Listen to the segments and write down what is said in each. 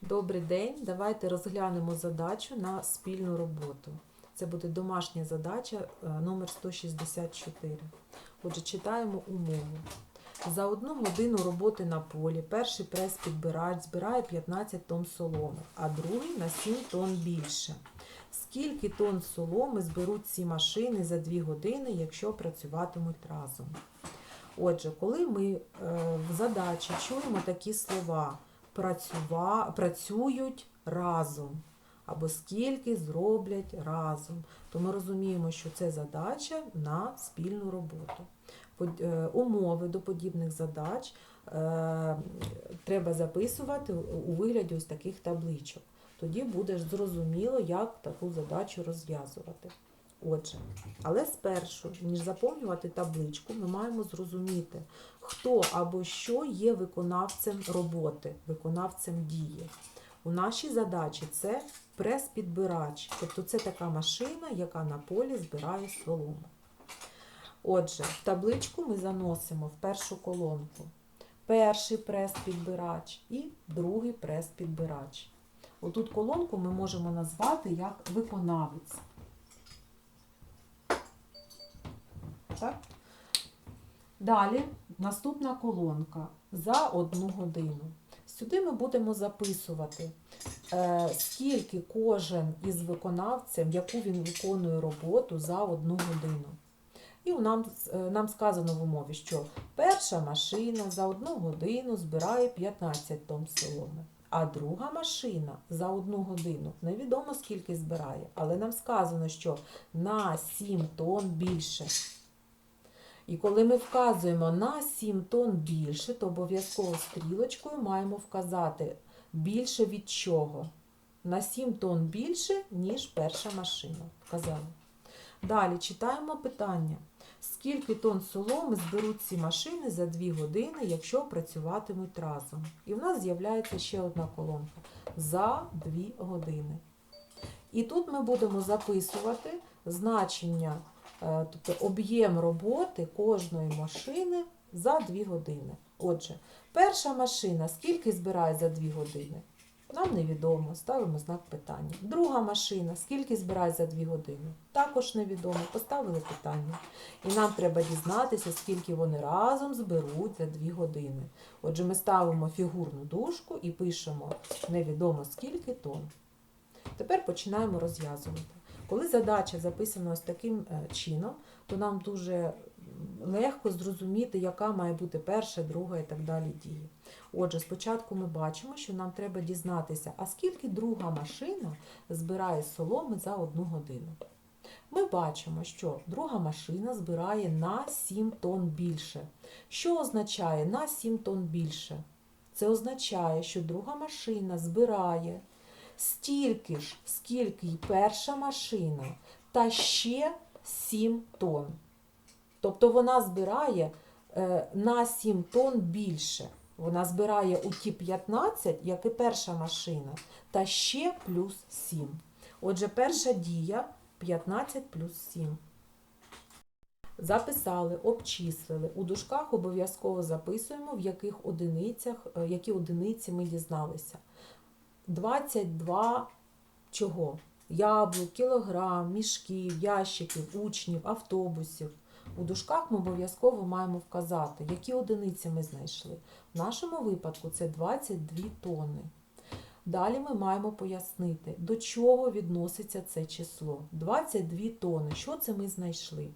Добрий день. Давайте розглянемо задачу на спільну роботу. Це буде домашня задача е, номер 164. Отже, читаємо умову. За одну годину роботи на полі перший прес-підбирач збирає 15 тонн соломи, а другий на 7 тонн більше. Скільки тонн соломи зберуть ці машини за 2 години, якщо працюватимуть разом? Отже, коли ми е, в задачі чуємо такі слова працюва, працюють разом, або скільки зроблять разом, то ми розуміємо, що це задача на спільну роботу. Е, Умови до подібних задач е, треба записувати у вигляді ось таких табличок. Тоді буде зрозуміло, як таку задачу розв'язувати. Отже, але спершу, ніж заповнювати табличку, ми маємо зрозуміти, хто або що є виконавцем роботи, виконавцем дії. У нашій задачі це прес-підбирач, тобто це така машина, яка на полі збирає солому. Отже, в табличку ми заносимо в першу колонку перший прес-підбирач і другий прес-підбирач. Отут колонку ми можемо назвати як виконавець. Так? Далі наступна колонка за одну годину. Сюди ми будемо записувати, е, скільки кожен із виконавців, яку він виконує роботу за одну годину. І нам, е, нам сказано в умові, що перша машина за одну годину збирає 15 тонн соломи, а друга машина за одну годину невідомо скільки збирає, але нам сказано, що на 7 тонн більше. І коли ми вказуємо на 7 тонн більше, то обов'язково стрілочкою маємо вказати більше від чого. На 7 тонн більше, ніж перша машина. Вказали. Далі читаємо питання. Скільки тонн соломи зберуть ці машини за 2 години, якщо працюватимуть разом? І в нас з'являється ще одна колонка. За 2 години. І тут ми будемо записувати значення тобто об'єм роботи кожної машини за 2 години. Отже, перша машина скільки збирає за 2 години? Нам невідомо, ставимо знак питання. Друга машина скільки збирає за 2 години? Також невідомо, поставили питання. І нам треба дізнатися, скільки вони разом зберуть за 2 години. Отже, ми ставимо фігурну дужку і пишемо невідомо скільки тонн. Тепер починаємо розв'язувати. Коли задача записана ось таким е, чином, то нам дуже легко зрозуміти, яка має бути перша, друга і так далі дія. Отже, спочатку ми бачимо, що нам треба дізнатися, а скільки друга машина збирає соломи за одну годину. Ми бачимо, що друга машина збирає на 7 тонн більше. Що означає на 7 тонн більше? Це означає, що друга машина збирає стільки ж, скільки й перша машина, та ще 7 тонн. Тобто вона збирає е, на 7 тонн більше. Вона збирає у ті 15, як і перша машина, та ще плюс 7. Отже, перша дія 15 плюс 7. Записали, обчислили. У дужках обов'язково записуємо, в яких одиницях, е, які одиниці ми дізналися. 22 чого? Яблук, кілограм, мішків, ящиків, учнів, автобусів. У дужках ми обов'язково маємо вказати, які одиниці ми знайшли. В нашому випадку це 22 тонни. Далі ми маємо пояснити, до чого відноситься це число. 22 тонни. Що це ми знайшли?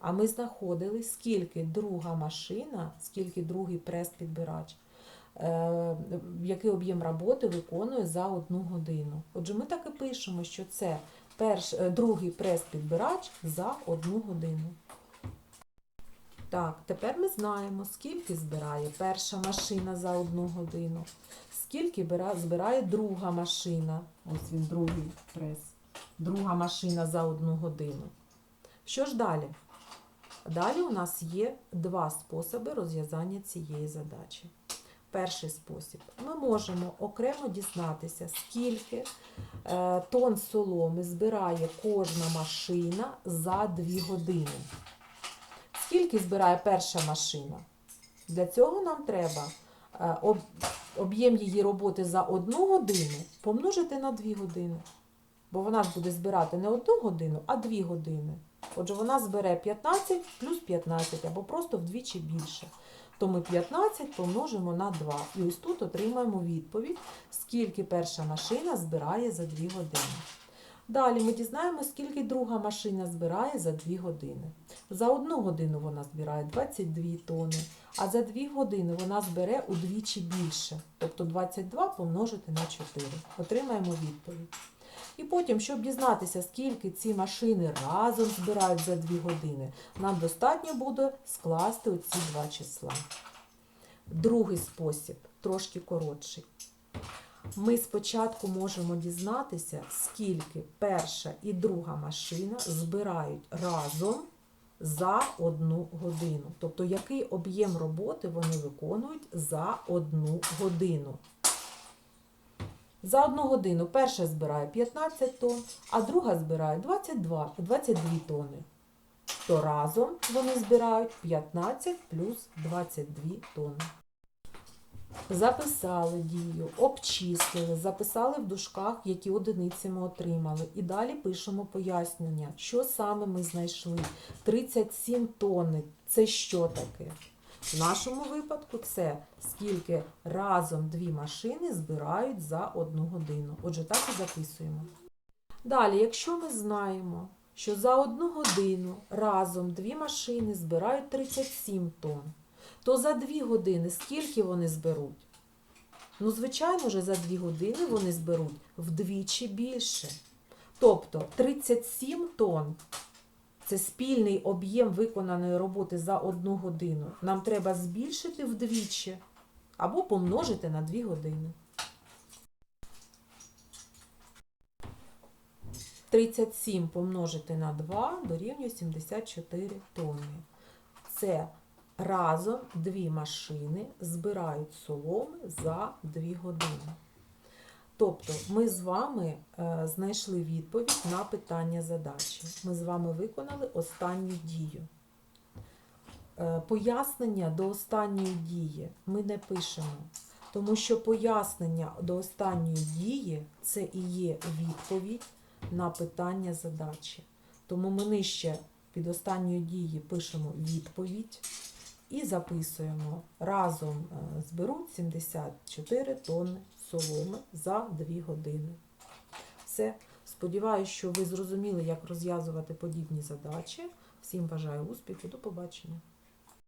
А ми знаходили, скільки друга машина, скільки другий прес-підбирач який об'єм роботи виконує за одну годину. Отже, ми так і пишемо, що це перш, е, другий прес-підбирач за одну годину. Так, тепер ми знаємо, скільки збирає перша машина за одну годину, скільки збирає друга машина. Ось він другий прес. Друга машина за одну годину. Що ж далі? Далі у нас є два способи розв'язання цієї задачі. Перший спосіб. Ми можемо окремо дізнатися, скільки е, тонн соломи збирає кожна машина за 2 години. Скільки збирає перша машина? Для цього нам треба е, об- об'єм її роботи за одну годину помножити на 2 години. Бо вона ж буде збирати не одну годину, а 2 години. Отже, вона збере 15 плюс 15, або просто вдвічі більше. То ми 15 помножимо на 2. І ось тут отримаємо відповідь, скільки перша машина збирає за 2 години. Далі ми дізнаємося, скільки друга машина збирає за 2 години. За одну годину вона збирає 22 тони, а за 2 години вона збере удвічі більше. Тобто 22 помножити на 4. Отримаємо відповідь. І потім, щоб дізнатися, скільки ці машини разом збирають за 2 години, нам достатньо буде скласти оці два числа. Другий спосіб трошки коротший. Ми спочатку можемо дізнатися, скільки перша і друга машина збирають разом за одну годину. Тобто, який об'єм роботи вони виконують за одну годину. За одну годину перша збирає 15 тонн, а друга збирає 22, 22 тонни. То разом вони збирають 15 плюс 22 тонни. Записали дію, обчислили, записали в дужках, які одиниці ми отримали. І далі пишемо пояснення, що саме ми знайшли. 37 тонни це що таке? В нашому випадку це скільки разом дві машини збирають за одну годину. Отже, так і записуємо. Далі, якщо ми знаємо, що за одну годину разом дві машини збирають 37 тонн, то за дві години скільки вони зберуть? Ну, звичайно ж, за дві години вони зберуть вдвічі більше. Тобто 37 тонн це спільний об'єм виконаної роботи за одну годину. Нам треба збільшити вдвічі або помножити на 2 години. 37 помножити на 2 дорівнює 74 тонни. Це разом дві машини збирають соломи за 2 години. Тобто ми з вами е, знайшли відповідь на питання задачі. Ми з вами виконали останню дію. Е, пояснення до останньої дії ми не пишемо, тому що пояснення до останньої дії це і є відповідь на питання задачі. Тому ми нижче під останньою дією пишемо відповідь і записуємо. Разом е, зберуть 74 тонни соломи за 2 години. Все. Сподіваюсь, що ви зрозуміли, як розв'язувати подібні задачі. Всім бажаю успіху, до побачення.